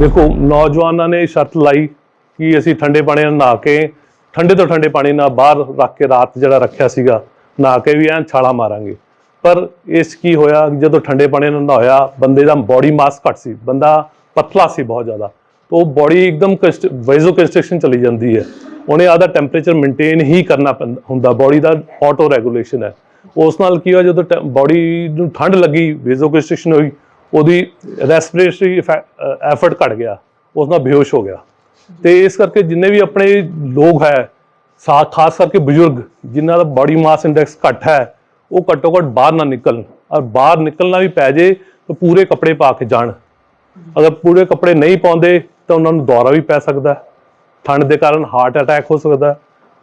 ਦੇਖੋ, ਨੌਜਵਾਨਾਂ ਨੇ ਸ਼ਰਤ ਲਾਈ ਕਿ ਅਸੀਂ ਠੰਡੇ ਪਾਣੀ ਨਾਲ ਨਹਾ ਕੇ, ਠੰਡੇ ਤੋਂ ਠੰਡੇ ਪਾਣੀ ਨਾਲ ਬਾਹਰ ਰੱਖ ਕੇ ਰਾਤ ਜਿਹੜਾ ਰੱਖਿਆ ਸੀਗਾ, ਨਹਾ ਕੇ ਵੀ ਐਂ ਛਾਲਾ ਮਾਰਾਂਗੇ। ਪਰ ਇਸ ਕੀ ਹੋਇਆ, ਜਦੋਂ ਠੰਡੇ ਪਾਣੀ ਨਾਲ ਨਹਾਇਆ, ਬੰਦੇ ਦਾ ਬਾਡੀ ਮਾਸ ਘੱਟ ਸੀ, ਬੰਦਾ ਪਤਲਾ ਸੀ ਬਹੁਤ ਜ਼ਿਆਦਾ। ਤਾਂ ਉਹ ਬਾਡੀ ਇੱਕਦਮ ਵੈਜ਼ੋ ਕੰਸਟ੍ਰਕਸ਼ਨ ਚਲੀ ਜਾਂਦੀ ਹੈ। ਉਹਨੇ ਆਦਾ ਟੈਂਪਰੇਚਰ ਮੇਨਟੇਨ ਹੀ ਕਰਨਾ ਪੈਂਦਾ- ਹੁੰਦਾ ਬਾਡੀ ਦਾ ਆਟੋ ਰੈਗੂਲੇਸ਼ਨ ਹੈ। ਉਸ ਨਾਲ ਕੀ ਹੋਇਆ, ਜਦੋਂ ਬਾਡੀ ਨੂੰ ਠੰਡ ਲੱਗੀ ਵੈਜ਼ੋ ਕੰਸਟ੍ਰਕਸ਼ਨ ਹੋਈ ਉਹਦੀ ਰੈਸਪੀਰੇਟਰੀ ਐਫਰਟ ਘਟ ਗਿਆ, ਉਸ ਨਾਲ ਬੇਹੋਸ਼ ਹੋ ਗਿਆ। ਤੇ ਇਸ ਕਰਕੇ ਜਿੰਨੇ ਵੀ ਆਪਣੇ ਲੋਕ ਹੈ, ਸਾ, ਖਾਸ ਕਰਕੇ ਬਜ਼ੁਰਗ, ਜਿਨ੍ਹਾਂ ਦਾ ਬਾਡੀ ਮਾਸ ਇੰਡੈਕਸ ਘੱਟ ਹੈ, ਉਹ ਘੱਟੋ ਘੱਟ ਬਾਹਰ ਨਾ ਨਿਕਲਣ। ਔਰ ਬਾਹਰ ਨਿਕਲਣਾ ਵੀ ਪੈ ਜੇ, ਤਾਂ ਪੂਰੇ ਕੱਪੜੇ ਪਾ ਕੇ ਜਾਣ। ਅਗਰ ਪੂਰੇ ਕੱਪੜੇ ਨਹੀਂ ਪਾਉਂਦੇ, ਤਾਂ ਉਹਨਾਂ ਨੂੰ ਦੌਰਾ ਵੀ ਪੈ ਸਕਦਾ ਹੈ। ਠੰਡ ਦੇ ਕਾਰਨ ਹਾਰਟ ਅਟੈਕ ਹੋ ਸਕਦਾ ਹੈ,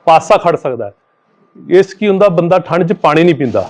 ਪਾਸਾ ਖੜ ਸਕਦਾ ਹੈ। ਇਸ ਕੀ ਹੁੰਦਾ, ਬੰਦਾ ਠੰਡ 'ਚ ਪਾਣੀ ਨਹੀਂ ਪੀਂਦਾ।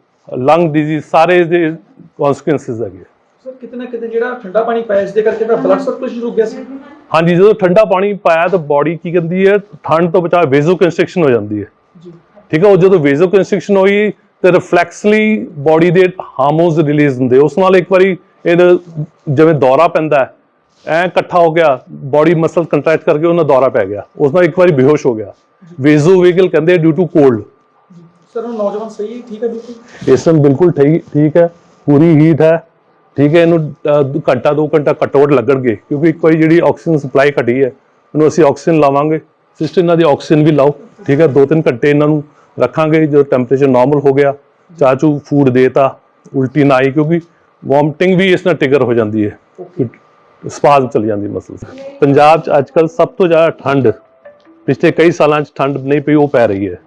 ਲੰਗ ਡਿਜ਼ੀਜ਼ ਸਾਰੇ ਇਸਦੇ ਕਨਸੀਕੁਐਂਸਸ ਹੈਗੇ ਸਰ ਕਿਤੇ ਜਿਹੜਾ ਠੰਡਾ ਪਾਣੀ ਪਾਇਆ ਇਸ ਦੇ ਕਰਕੇ ਤਾਂ ਬਲੱਡ ਸਰਕੂਲੇਸ਼ਨ ਰੁਕ ਗਿਆ ਸੀ? ਹਾਂਜੀ ਜਦੋਂ ਠੰਡਾ ਪਾਣੀ ਪਾਇਆ ਤਾਂ ਬਾਡੀ ਕੀ ਕਹਿੰਦੀ ਹੈ ਠੰਡ ਤੋਂ ਬਚਾ ਵੇਜ਼ੋ ਕੰਸਟ੍ਰਕਸ਼ਨ ਹੋ ਜਾਂਦੀ ਹੈ। ਜੀ। ਠੀਕ ਹੈ ਉਹ ਜਦੋਂ ਵੇਜ਼ੋ ਕੰਸਟ੍ਰਕਸ਼ਨ ਹੋਈ ਤੇ ਰਿਫਲੈਕਸਲੀ ਬਾਡੀ ਦੇ ਹਾਰਮੋਨਸ ਰਿਲੀਜ਼ ਹੁੰਦੇ ਉਸ ਨਾਲ ਇੱਕ ਵਾਰੀ ਇਹ ਜਿਵੇਂ ਦੌਰਾ ਪੈਂਦਾ ਹੈ ਐ ਇਕੱਠਾ ਹੋ ਗਿਆ ਬਾਡੀ ਮਸਲ ਕੰਟਰੈਕਟ ਕਰਕੇ ਉਹਨਾਂ ਦੌਰਾ ਪੈ ਗਿਆ। ਉਸ ਨਾਲ ਇੱਕ ਵਾਰੀ ਬੇਹੋਸ਼ ਹੋ ਗਿਆ। ਵੇਜ਼ੋ ਵੇਗਲ ਕਹਿੰਦੇ ਡਿਊ ਟੂ ਕੋਲਡ ਸਰ ਉਹ ਨੌਜਵਾਨ ਸਹੀ ਠੀਕ ਹੈ ਬਿਲਕੁਲ? ਇਸ ਟਾਈਮ ਬਿਲਕੁਲ ਠੀਕ ਠੀਕ ਹੈ ਪੂਰੀ ਹੀਟ ਹੈ। ਠੀਕ ਹੈ ਇਹਨੂੰ ਅਹ, ਦੋ ਘੰਟਾ 2 ਘੰਟਾ ਘੱਟੋ-ਘੱਟ ਲੱਗਣਗੇ ਕਿਉਂਕਿ ਵਾਰੀ ਜਿਹੜੀ ਆਕਸੀਜਨ ਸਪਲਾਈ ਘਟੀ ਹੈ ਇਹਨੂੰ ਅਸੀਂ ਆਕਸੀਜਨ ਲਾਵਾਂਗੇ। ਸਿਸਟਰ ਇਹਨਾਂ ਦੀ ਆਕਸੀਜਨ ਵੀ ਲਾਓ ਠੀਕ ਹੈ 2-3 ਘੰਟੇ ਇਹਨਾਂ ਨੂੰ ਰੱਖਾਂਗੇ ਜਦੋਂ ਟੈਂਪਰੇਚਰ ਨਾਰਮਲ ਹੋ ਗਿਆ ਚਾਚੂ ਫੂਡ ਦੇਤਾ ਉਲਟੀ ਨਾ ਆਈ ਕਿਉਂਕਿ ਵੋਮਟਿੰਗ ਵੀ ਇਸ ਨਾਲ ਟ੍ਰਿਗਰ ਹੋ ਜਾਂਦੀ ਹੈ। ਸਪਾਜ਼ਮ ਚਲ ਜਾਂਦੀ ਮਸਲਸ ਪੰਜਾਬ 'ਚ ਅੱਜਕੱਲ ਸਭ ਤੋਂ ਜ਼ਿਆਦਾ ਠੰਡ ਪਿਛਲੇ ਕਈ ਸਾਲਾਂ 'ਚ ਠੰਡ ਨਹੀਂ ਪਈ ਉਹ ਪੈ ਰਹੀ ਹੈ।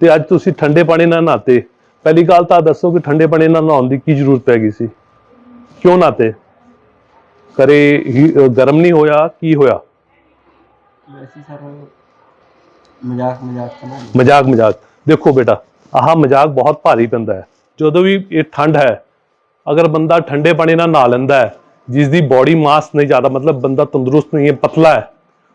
ਤੇ ਅੱਜ ਤੁਸੀਂ ਠੰਡੇ ਪਾਣੀ ਨਾਲ ਨਹਾਤੇ। ਪਹਿਲੀ ਗੱਲ ਤਾਂ ਦੱਸੋ ਕਿ ਠੰਡੇ ਪਾਣੀ ਨਾਲ ਨਹਾਉਣ ਦੀ ਕੀ ਜ਼ਰੂਰਤ ਪੈ ਗਈ ਸੀ? ਕਿਉਂ ਨਹਾਤੇ? ਕਰੇ ਗਰਮ ਨਹੀਂ ਹੋਇਆ ਕੀ ਹੋਇਆ? ਵੈਸੇ ਸਰ ਮਜ਼ਾਕ ਮਜ਼ਾਕ ਤਾਂ ਨਾ ਮਜ਼ਾਕ ਮਜ਼ਾਕ। ਦੇਖੋ ਬੇਟਾ ਆਹ ਮਜ਼ਾਕ ਬਹੁਤ ਭਾਰੀ ਪੈਂਦਾ ਹੈ। ਜਦੋਂ ਵੀ ਇਹ ਠੰਡ ਹੈ ਅਗਰ ਬੰਦਾ ਠੰਡੇ ਪਾਣੀ ਨਾਲ ਨਹਾ ਲੈਂਦਾ ਹੈ ਜਿਸ ਦੀ ਬਾਡੀ ਮਾਸ ਨਹੀਂ ਜ਼ਿਆਦਾ ਮਤਲਬ ਬੰਦਾ ਤੰਦਰੁਸਤ ਨਹੀਂ ਹੈ ਪਤਲਾ ਹੈ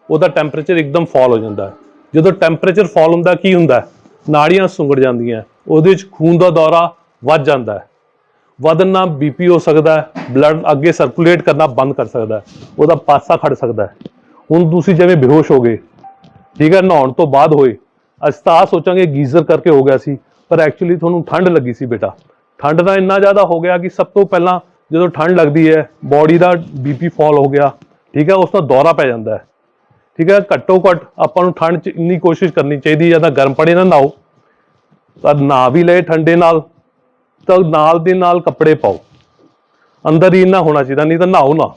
ਉਹਦਾ ਟੈਂਪਰੇਚਰ ਇੱਕਦਮ ਫਾਲ ਹੋ ਜਾਂਦਾ ਹੈ। ਜਦੋਂ ਟੈਂਪਰੇਚਰ ਫਾਲ ਹੁੰਦਾ ਕੀ ਹੁੰਦਾ ਹੈ? ਨਾੜੀਆਂ ਸੁੰਗੜ ਜਾਂਦੀਆਂ, ਉਹਦੇ ਵਿੱਚ ਖੂਨ ਦਾ ਦੌਰਾ ਵੱਧ ਜਾਂਦਾ ਹੈ। ਵਧਣ ਨਾਲ ਬੀਪੀ ਹੋ ਸਕਦਾ ਹੈ ਬਲੱਡ ਅੱਗੇ ਸਰਕੂਲੇਟ ਕਰਨਾ ਬੰਦ ਕਰ ਸਕਦਾ ਹੈ, ਉਹਦਾ ਪਾਸਾ ਖੜ ਸਕਦਾ ਹੈ। ਹੁਣ ਤੁਸੀਂ ਜਿਵੇਂ ਬੇਹੋਸ਼ ਹੋ ਗਏ ਠੀਕ ਹੈ, ਨਹਾਉਣ ਤੋਂ ਬਾਅਦ ਹੋਏ, ਅਸੀਂ ਤਾਂ ਆਹ ਸੋਚਾਂਗੇ ਗੀਜ਼ਰ ਕਰਕੇ ਹੋ ਗਿਆ ਸੀ, ਪਰ ਐਕਚੁਅਲੀ ਤੁਹਾਨੂੰ ਠੰਡ ਲੱਗੀ ਸੀ ਬੇਟਾ। ਠੰਡ ਦਾ ਇੰਨਾ ਜ਼ਿਆਦਾ ਹੋ ਗਿਆ ਕਿ ਸਭ ਤੋਂ ਪਹਿਲਾਂ ਜਦੋਂ ਠੰਡ ਲੱਗਦੀ ਹੈ ਬਾਡੀ ਦਾ ਬੀਪੀ ਫਾਲ ਹੋ ਗਿਆ, ਠੀਕ ਹੈ, ਉਸ ਦਾ ਦੌਰਾ ਪੈ ਜਾਂਦਾ ਹੈ। ਠੀਕ ਹੈ, ਘੱਟੋ ਘੱਟ ਆਪਾਂ ਨੂੰ ਠੰਡ 'ਚ ਇੰਨੀ ਕੋਸ਼ਿਸ਼ ਕਰਨੀ ਚਾਹੀਦੀ ਹੈ, ਜਾਂ ਤਾਂ ਗਰਮ ਪਾਣੀ ਨਾ ਨਹਾਓ ਤਾਂ ਨਹਾ ਵੀ ਲਏ ਠੰਡੇ ਨਾਲ, ਤਾਂ ਨਾਲ ਦੇ ਨਾਲ ਕੱਪੜੇ ਪਾਓ। ਅੰਦਰ ਹੀ ਇੰਨਾ ਹੋਣਾ ਚਾਹੀਦਾ, ਨਹੀਂ ਤਾਂ ਨਹਾਓ ਨਾ।